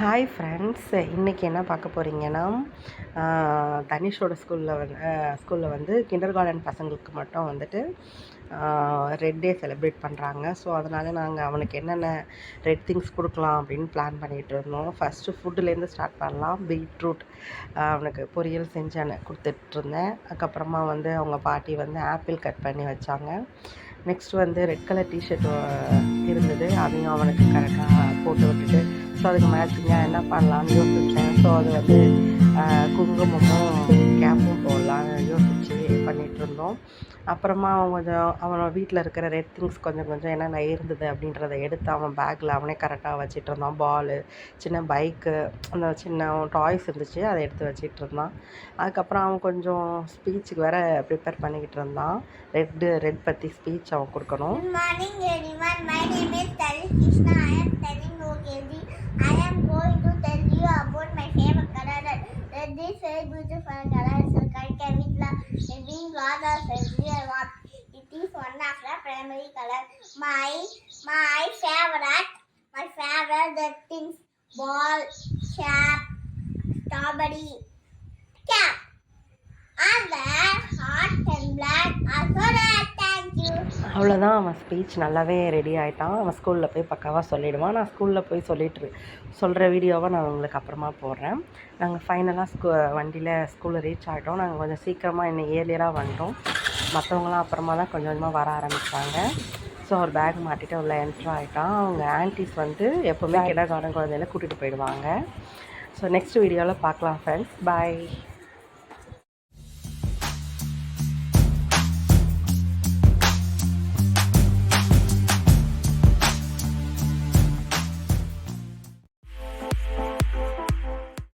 Hi friends இன்றைக்கி என்ன பார்க்க போகிறீங்கன்னா தனிஷோட ஸ்கூலில் வந்து ஸ்கூலில் வந்து கிண்டர் கார்டன் பசங்களுக்கு மட்டும் வந்துட்டு ரெட் டே செலிப்ரேட் பண்ணுறாங்க ஸோ அதனால் நாங்கள் அவனுக்கு என்னென்ன ரெட் திங்ஸ் கொடுக்கலாம் அப்படின்னு பிளான் பண்ணிகிட்டு இருந்தோம். ஃபஸ்ட்டு ஃபுட்டுலேருந்து ஸ்டார்ட் பண்ணலாம். பீட்ரூட் அவனுக்கு பொரியல் செஞ்சு கொடுத்துட்ருந்தேன் அதுக்கப்புறமா வந்து அவங்க பாட்டி வந்து ஆப்பிள் கட் பண்ணி வச்சாங்க. நெக்ஸ்ட் வந்து ரெட் கலர் டிஷர்ட் இருந்தது. அதையும் அவனுக்கு கரெக்டாக போட்டு விட்டுட்டு ஸோ அதுக்கு மேட்சிங்காக என்ன பண்ணலான்னு யோசித்தேன் ஸோ அது வந்து குங்குமமும் கேப்பும் போடலான்னு யோசித்து பண்ணிகிட்டு இருந்தோம். அப்புறமா அவன் கொஞ்சம் அவனோட வீட்டில் இருக்கிற ரெட் திங்ஸ் கொஞ்சம் கொஞ்சம் என்னென்ன இருந்தது அப்படின்றத எடுத்து அவன் பேக்கில் அவனே கரெக்டாக வச்சிட்டு இருந்தான். பாலு சின்ன பைக்கு அந்த சின்ன டாய்ஸ் இருந்துச்சு அதை எடுத்து வச்சிட்டு இருந்தான். அதுக்கப்புறம் அவன் கொஞ்சம் ஸ்பீச்சுக்கு வேற ப்ரிப்பேர் பண்ணிக்கிட்டு இருந்தான். ரெட்டு ரெட் பற்றி ஸ்பீச் அவன் கொடுக்கணும். Father God dear every one. It is one of the primary colors. My my favorite my favorite the things ball, cap, strawberry, அவ்வளோதான் அவன் ஸ்பீச் நல்லாவே ரெடி ஆகிட்டான் அவன் ஸ்கூலில் போய் பக்காவாக சொல்லிவிடுவான் நான் ஸ்கூலில் போய் சொல்லிட்டு சொல்கிற வீடியோவை நான் உங்களுக்கு அப்புறமா போடுறேன். நாங்கள் ஃபைனலாக ஸ்கூ வண்டியில் ஸ்கூலில் ரீச் ஆகிட்டோம் நாங்கள் கொஞ்சம் சீக்கிரமாக இன்னும் ஏர்லியராக வந்துட்டோம் மற்றவங்களாம் அப்புறமா தான் கொஞ்சம் கொஞ்சமாக வர ஆரம்பித்தாங்க ஸோ ஒரு பேக் மாட்டிட்டு உள்ள என்ட்ரு ஆகிட்டான் அவங்க ஆன்டிஸ் வந்து எப்போவுமே கிட கார்டன் குழந்தையில கூட்டிகிட்டு போயிடுவாங்க. ஸோ நெக்ஸ்ட் வீடியோவில் பார்க்கலாம் ஃப்ரெண்ட்ஸ் பாய்